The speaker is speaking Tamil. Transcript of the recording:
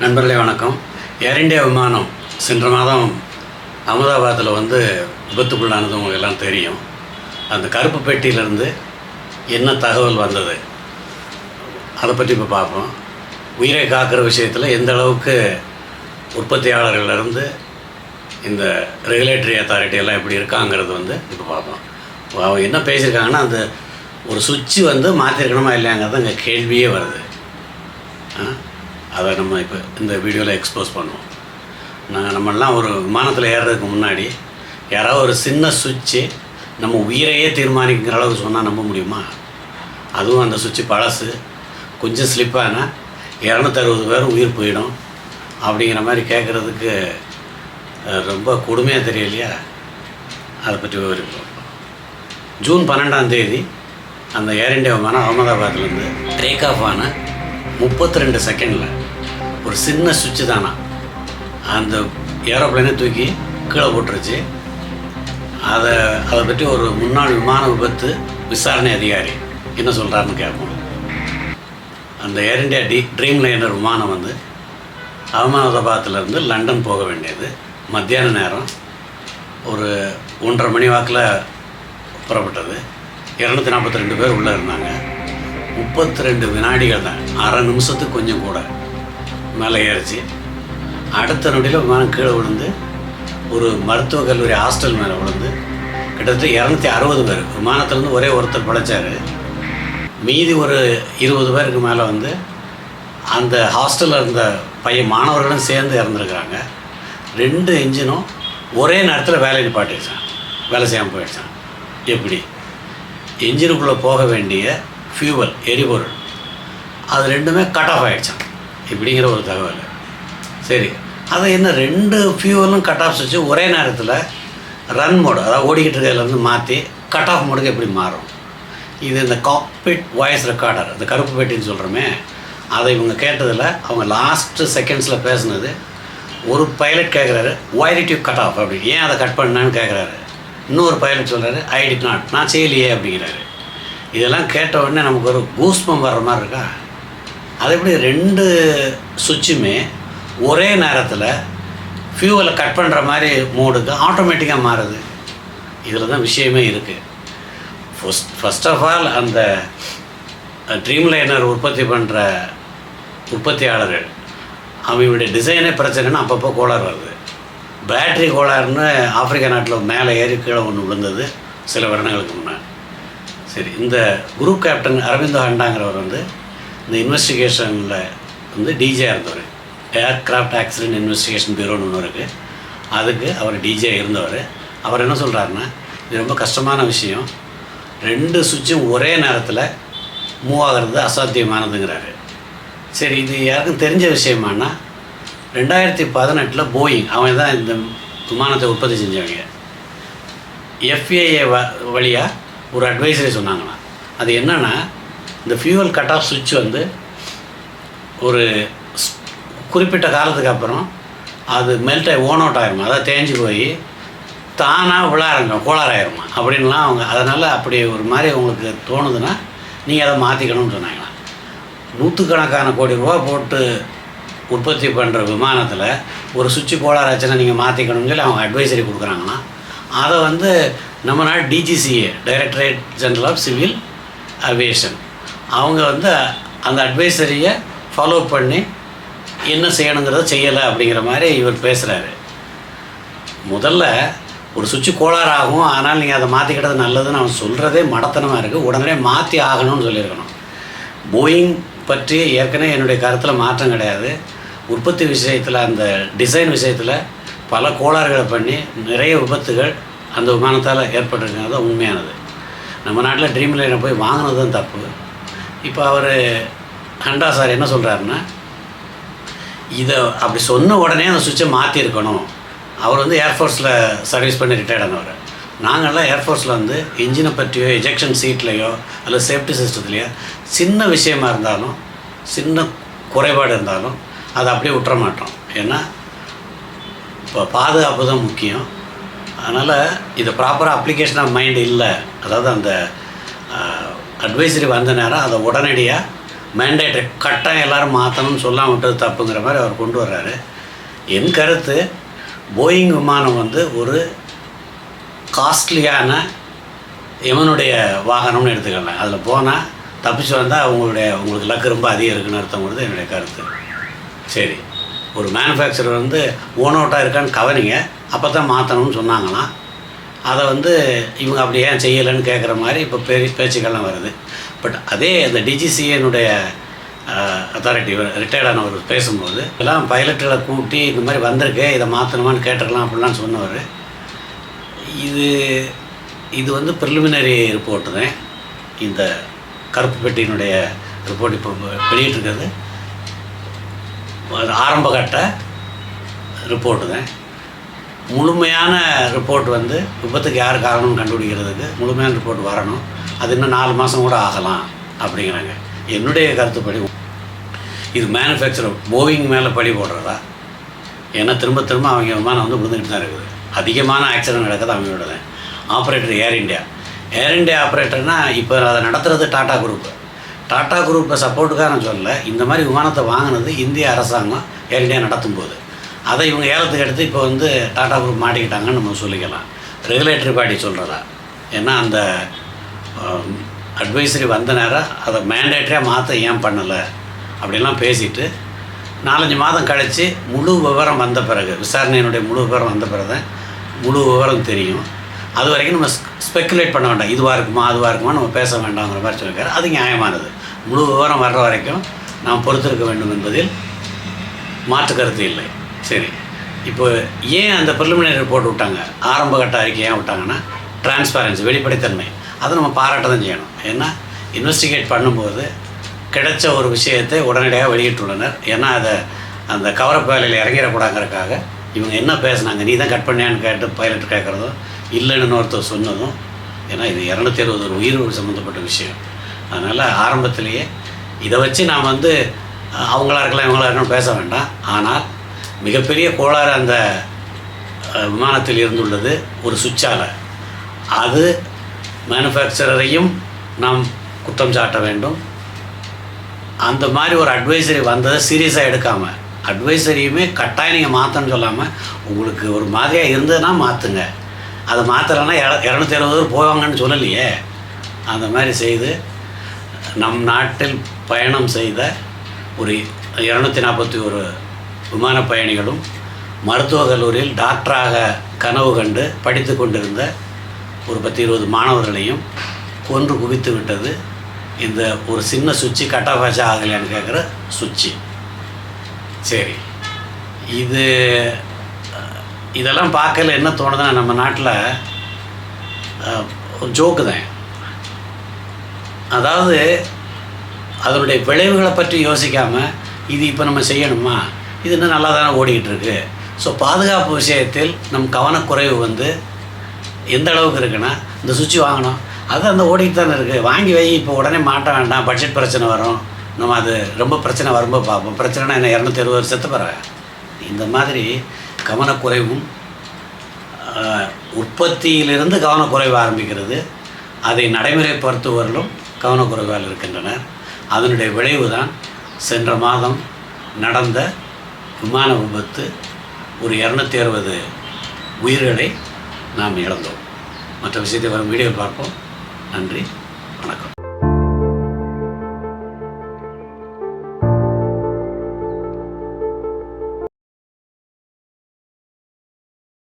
நண்பர்களே வணக்கம். ஏர் இண்டியா விமானம் சென்ற மாதம் அகமதாபாத்தில் வந்து விபத்துக்குள்ளானது உங்களுக்கு எல்லாம் தெரியும். அந்த கருப்பு பெட்டியிலேருந்து என்ன தகவல் வந்தது? அதை பற்றி இப்போ பார்ப்போம். உயிரை காக்கிற விஷயத்தில் எந்த அளவுக்கு உற்பத்தியாளர்கள்லேருந்து இந்த ரெகுலேட்டரி அத்தாரிட்டி எல்லாம் எப்படி இருக்காங்கிறது வந்து இப்போ பார்ப்போம். அவங்க என்ன பேசியிருக்காங்கன்னா அந்த ஒரு சுவிட்சு வந்து மாற்றிருக்கணுமா இல்லையாங்கிறது அங்கே கேள்வியே வருது. ஆ? அதை நம்ம இப்போ இந்த வீடியோவில் எக்ஸ்போஸ் பண்ணுவோம். நாங்கள் நம்மளாம் ஒரு விமானத்தில் ஏறுறதுக்கு முன்னாடி யாராவது ஒரு சின்ன சுவிட்சு நம்ம உயிரையே தீர்மானிக்கிற அளவுக்கு சொன்னால் நம்ப முடியுமா? அதுவும் அந்த சுவிட்சு பழசு. கொஞ்சம் ஸ்லிப்பானா இரநூத்தறுபது பேர் உயிர் போயிடும் அப்படிங்கிற மாதிரி கேட்குறதுக்கு ரொம்ப கொடுமையாக தெரியலையா? அதை பற்றி விவரிப்போம். ஜூன் பன்னெண்டாம் தேதி அந்த ஏர் இண்டியா விமானம் அகமதாபாத்லேருந்து டேக் ஆஃப் ஆன முப்பத்தி ரெண்டு செகண்டில் ஒரு சின்ன சுவிட்சு தானா? அந்த ஏரோப்ளைனை தூக்கி கீழே போட்டுருச்சு. அதை அதை பற்றி ஒரு முன்னாள் விமான விபத்து விசாரணை அதிகாரி என்ன சொல்கிறாருன்னு கேட்போம். அந்த ஏர் இண்டியா டி ட்ரீம் லைனர் விமானம் வந்து அகமதாபாத்திலேருந்து லண்டன் போக வேண்டியது. மத்தியான நேரம் ஒரு ஒன்றரை மணி வாக்கில் புறப்பட்டது. இரநூத்தி நாற்பத்தி ரெண்டு பேர் உள்ளே இருந்தாங்க. முப்பத்தி ரெண்டு வினாடிகள் தான். அரை நிமிஷத்துக்கு கொஞ்சம் கூட. மேலே ஏறிச்சு அடுத்த நொடியில் விமானம் கீழே விழுந்து ஒரு மருத்துவக் கல்லூரி ஹாஸ்டல் மேலே விழுந்து கிட்டத்தட்ட இரநூத்தி அறுபது பேர். விமானத்துலேருந்து ஒரே ஒருத்தர் பிழைச்சாரு. மீதி ஒரு இருபது பேருக்கு மேலே வந்து அந்த ஹாஸ்டலில் இருந்த பையன் மாணவர்களும் சேர்ந்து இறந்துருக்குறாங்க. ரெண்டு இன்ஜினும் ஒரே நேரத்தில் வேலை நிப்பாட்டிடுச்சான் வேலை செய்யாமல் போயிடுச்சான். எப்படி? இன்ஜினுக்குள்ளே போக வேண்டிய ஃபியூவல் எரிபொருள் அது ரெண்டுமே கட் ஆஃப் ஆகிடுச்சான் இப்படிங்கிற ஒரு தகவல். சரி. அதை என்ன ரெண்டு ஃபியூவலும் கட் ஆஃப் வச்சு ஒரே நேரத்தில் ரன் மோடு அதாவது ஓடிக்கிட்டு இருக்கிறதுலேருந்து மாற்றி கட் ஆஃப் மோடுக்கு எப்படி மாறும்? இது இந்த காக்பிட் வாய்ஸ் ரெக்கார்டர் இந்த கருப்பு பெட்டின்னு சொல்கிறோமே அதை இவங்க கேட்டதில் அவங்க லாஸ்ட்டு செகண்ட்ஸில் பேசுனது ஒரு பைலட் கேட்குறாரு why கட் ஆஃப் அப்படி. ஏன் அதை கட் பண்ணான்னு கேட்குறாரு இன்னொரு பைலட் சொல்கிறாரு ஐ டிட் நாட் நான் செய்யலையே அப்படிங்கிறாரு. இதெல்லாம் கேட்ட உடனே நமக்கு ஒரு கூஸ்பம் வர்ற மாதிரி இருக்கா? அது எப்படி ரெண்டு சுவிட்சுமே ஒரே நேரத்தில் ஃபியூவலை கட் பண்ணுற மாதிரி மோடுக்கு ஆட்டோமேட்டிக்காக மாறுது. இதில் தான் விஷயமே இருக்குது ஃபஸ்ட் ஃபஸ்ட் ஆஃப் ஆல் அந்த ட்ரீம் லைனர் உற்பத்தி பண்ணுற உற்பத்தியாளர்கள் அவங்களுடைய டிசைனே பிரச்சனைன்னு அப்பப்போ கோளாறு வருது. பேட்டரி கோளாறுன்னு ஆப்பிரிக்கா நாட்டில் மேலே ஏறி கீழே ஒன்று விழுந்தது சில வருடங்களுக்கு முன்னாடி. சரி இந்த குரூப் கேப்டன் அரவிந்தோ ஹண்டாங்கிறவர் வந்து இந்த இன்வெஸ்டிகேஷனில் வந்து டிஜே இருந்தவர். ஏர்க்ராஃப்ட் ஆக்சிடென்ட் இன்வெஸ்டிகேஷன் பியூரோன்னு ஒன்று இருக்குது அதுக்கு அவர் டிஜே இருந்தவர். அவர் என்ன சொல்கிறாருன்னா இது ரொம்ப கஷ்டமான விஷயம். ரெண்டு சுவிட்சும் ஒரே நேரத்தில் மூவ் ஆகிறது அசாத்தியமானதுங்கிறாரு. சரி இது யாருக்கும் தெரிஞ்ச விஷயமானா ரெண்டாயிரத்தி பதினெட்டில் போயிங் அவன் தான் இந்த விமானத்தை உற்பத்தி செஞ்சவங்க. எஃப்ஏஏ வ வழியாக ஒரு அட்வைசரி சொன்னாங்களாம். அது என்னென்னா இந்த ஃபியூவல் கட் ஆஃப் சுவிட்ச் வந்து ஒரு ஸ்- குறிப்பிட்ட காலத்துக்கு அப்புறம் அது மெல்ட் ஆகி ஓன் அவுட் ஆகிருமா அதாவது தேஞ்சு போய் தானாக விழாருங்க கோளாறாயிருமா அப்படின்லாம் அவங்க அதனால் அப்படி ஒரு மாதிரி உங்களுக்கு தோணுதுன்னா நீங்கள் அதை மாற்றிக்கணும்னு சொன்னாங்களாம் நூற்றுக்கணக்கான கோடி ரூபா போட்டு உற்பத்தி பண்ணுற விமானத்தில் ஒரு சுவிட்சு கோளாறாச்சுன்னா நீங்கள் மாற்றிக்கணும்னு சொல்லி அவங்க அட்வைசரி கொடுக்குறாங்களாம் அதை வந்து நம்ம நாடு DGCA Directorate General of Civil Aviation அவங்க வந்து அந்த அட்வைசரியை ஃபாலோ பண்ணி என்ன செய்யணுங்கிறத செய்யலை அப்படிங்கிற மாதிரி இவர் பேசுகிறாரு முதல்ல ஒரு சுவிட்சு கோளாறு ஆகும் ஆனால் நீங்கள் அதை மாற்றிக்கிட்டது நல்லதுன்னு அவன் சொல்கிறதே மடத்தனமாக இருக்குது உடனே மாற்றி ஆகணும்னு சொல்லியிருக்கணும். போயிங் பற்றி ஏற்கனவே என்னுடைய கருத்தில் மாற்றம் கிடையாது. உற்பத்தி விஷயத்தில் அந்த டிசைன் விஷயத்தில் பல கோளாறுகளை பண்ணி நிறைய விபத்துகள் அந்த விமானத்தால் ஏற்பட்டிருக்கிறது. உண்மையானது. நம்ம நாட்டில் ட்ரீம் லைனை போய் வாங்கினது தான் தப்பு. இப்போ அவர் ஹண்டா சார் என்ன சொல்கிறாருன்னா இதை அப்படி சொன்ன உடனே அந்த சுவிட்சை மாற்றிருக்கணும் அவர் வந்து ஏர்ஃபோர்ஸில் சர்வீஸ் பண்ணி ரிட்டையர்ட் ஆனவர். நாங்கள்லாம் ஏர்ஃபோர்ஸில் வந்து இன்ஜினை பற்றியோ எஜெக்ஷன் சீட்லேயோ அல்லது சேஃப்டி சிஸ்டத்துலேயோ சின்ன விஷயமா இருந்தாலும் சின்ன குறைபாடு இருந்தாலும் அதை அப்படியே விட்டுற மாட்டோம். ஏன்னா இப்போ பாதுகாப்பு தான் முக்கியம். அதனால் இது ப்ராப்பராக அப்ளிகேஷன் ஆஃப் மைண்ட் இல்லை. அதாவது அந்த அட்வைசரி வந்த நேரம் அதை உடனடியாக மேண்டேட்டரி கட்டாயம் எல்லோரும் மாற்றணும்னு சொல்லாமல் விட்டது தப்புங்கிற மாதிரி அவர் கொண்டு வர்றாரு. என் கருத்து போயிங் விமானம் வந்து ஒரு காஸ்ட்லியான எவனுடைய வாகனம்னு எடுத்துக்கலாம் அதில் போனால் தப்பிச்சு வந்தால் அவங்களுடைய உங்களுக்கு லக்கு ரொம்ப அதிகம் இருக்குன்னு அர்த்தங்கிறது என்னுடைய கருத்து. சரி. ஒரு மேனுஃபேக்சரர் வந்து ஓன் அவுட்டாக இருக்கான்னு கவனிங்க. அப்போ தான் மாற்றணும்னு சொன்னாங்களாம். அதை வந்து இவங்க அப்படி ஏன் செய்யலைன்னு கேட்குற மாதிரி இப்போ பெரிய பேச்சுக்கள்லாம் வருது. பட் அதே அந்த டிஜிசிஏனுடைய அத்தாரிட்டி ரிட்டையர்டானவர் பேசும்போது எல்லாம் பைலட்டுகளை கூட்டி இந்த மாதிரி வந்திருக்கு இதை மாற்றணுமான்னு கேட்டுக்கலாம் அப்படிலாம் சொன்னவர். இது இது வந்து ப்ரிலிமினரி ரிப்போர்ட்டு தான். இந்த கருப்பு பெட்டியினுடைய ரிப்போர்ட் இப்போ வெளியிட்டிருக்கிறது. ஆரம்பகட்ட ரிப்போர்ட்டு தான். முழுமையான ரிப்போர்ட் வந்து விபத்துக்கு யார் காரணம்னு கண்டுபிடிக்கிறதுக்கு முழுமையான ரிப்போர்ட் வரணும். அது இன்னும் நாலு மாதம் கூட ஆகலாம் அப்படிங்கிறாங்க. என்னுடைய கருத்துப்படி இது மேனுஃபேக்சர் போவிங் மேலே பழி போடுறதா? ஏன்னா திரும்ப திரும்ப அவங்க விமானம் வந்து விழுந்துக்கிட்டு தான் இருக்குது. அதிகமான ஆக்சிடென்ட் நடக்குது அவங்களோட தான் operator Air India Air India ஆப்ரேட்டர்னால் இப்போ அதை நடத்துகிறது டாடா குரூப் டாடா குரூப்பை சப்போர்ட்டுக்காக நான் சொல்லலை. இந்த மாதிரி விமானத்தை வாங்கினது இந்திய அரசாங்கம் ஏர் இந்தியா நடத்தும் போது அதை இவங்க ஏலத்துக்கு எடுத்து இப்போ வந்து டாடா குரூப் மாட்டிக்கிட்டாங்கன்னு நம்ம சொல்லிக்கலாம். ரெகுலேட்டரி பாடி சொல்கிறதா ஏன்னா அந்த அட்வைசரி வந்த நேரம் அதை மேண்டேட்டரியாக மாற்ற ஏன் பண்ணலை? அப்படிலாம் பேசிட்டு நாலஞ்சு மாதம் கழித்து முழு விவரம் வந்த பிறகு விசாரணையினுடைய முழு விவரம் வந்த பிறகு தான் முழு விவரம் தெரியும். அது வரைக்கும் நம்ம ஸ்பெக்குலேட் பண்ண வேண்டாம். இதுவாக இருக்குமா அதுவாக இருக்குமா நம்ம பேச வேண்டாங்கிற மாதிரி சொல்லியிருக்காரு. அது நியாயமானது. முழு விவரம் வர்ற வரைக்கும் நாம் பொறுத்திருக்க வேண்டும் என்பதில் மாற்று கருத்து இல்லை. சரி. இப்போ ஏன் அந்த ப்ரிலிமினரி ரிப்போர்ட் விட்டாங்க? ஆரம்ப கட்ட அறிக்கை ஏன் விட்டாங்கன்னா டிரான்ஸ்பரன்சி வெளிப்படைத்தன்மை. அதை நம்ம பாராட்ட தான் செய்யணும். ஏன்னா இன்வெஸ்டிகேட் பண்ணும்போது கிடைச்ச ஒரு விஷயத்தை உடனடியாக வெளியிட்டுள்ளனர். ஏன்னா அதை அந்த கவரப் வேலையில் இறங்கிடக்கூடாங்கிறதுக்காக இவங்க என்ன பேசுனாங்க? நீ தான் கட் பண்ணியான்னு கேட்டு பைலட் கேட்குறதும் இல்லைன்னு ஒருத்தர் சொன்னதும் ஏன்னா இது இரநூத்தி அறுபது ஒரு உயிர் சம்மந்தப்பட்ட விஷயம். அதனால் ஆரம்பத்திலேயே இதை வச்சு நாம் வந்து அவங்களா இருக்கலாம் இவங்களா இருக்கணும் பேச வேண்டாம். ஆனால் மிகப்பெரிய கோளாறு அந்த விமானத்தில் இருந்துள்ளது ஒரு சுவிட்சால். அது மேனுஃபேக்சரரையும் நாம் குற்றம் சாட்ட வேண்டும். அந்த மாதிரி ஒரு அட்வைசரி வந்ததை சீரியஸாக எடுக்காமல் அட்வைசரியுமே கட்டாயம் நீங்கள் மாற்றணும்னு சொல்லாமல் உங்களுக்கு ஒரு மாதிரியாக இருந்ததுன்னா மாற்றுங்க அதை மாற்றலைன்னா இரநூத்தி இருபது பேர் போவாங்கன்னு சொல்லலையே. அந்த மாதிரி செய்து நம் நாட்டில் பயணம் செய்த ஒரு இரநூத்தி நாற்பத்தி ஒரு விமான பயணிகளும் மருத்துவக் கல்லூரியில் டாக்டராக கனவு கண்டு படித்து கொண்டிருந்த ஒரு பத்து இருபது மாணவர்களையும் கொன்று குவித்து விட்டது இந்த ஒரு சின்ன சுவிட்சு கட்டாபாச்சா ஆகலையான்னு கேட்குற சுவிட்சு சரி. இது இதெல்லாம் பார்க்கல என்ன தோணுதுன்னா நம்ம நாட்டில் ஒரு ஜோக்கு தான். அதாவது அதனுடைய விளைவுகளை பற்றி யோசிக்காமல் இது இப்போ நம்ம செய்யணுமா? இது இன்னும் நல்லா தானே ஓடிக்கிட்டு இருக்கு ஸோ பாதுகாப்பு விஷயத்தில் நம் கவனக்குறைவு வந்து எந்த அளவுக்கு இருக்குன்னா இந்த சுவிட்ச் வாங்கினோம் அது அந்த ஓடிட்டு தானே இருக்குது வாங்கி வை இப்போ உடனே மாட்ட வேண்டாம் பட்ஜெட் பிரச்சனை வரும். நம்ம அது ரொம்ப பிரச்சனை வரும்போது பார்ப்போம். பிரச்சனைனா என்ன இரநூத்தி அறுபது வருஷத்து பிறகு இந்த மாதிரி கவனக்குறைவும் உற்பத்தியிலிருந்து கவனக்குறைவு ஆரம்பிக்கிறது. அதை நடைமுறைப்படுத்துவர்களும் கவனக்குறைவால் இருக்கின்றனர். அதனுடைய விளைவு தான் சென்ற மாதம் நடந்த விமான விபத்து ஒரு இரநூத்தி அறுபது உயிர்களை நாம் இழந்தோம். மற்ற விஷயத்தை வரும் வீடியோ பார்ப்போம். நன்றி. வணக்கம்.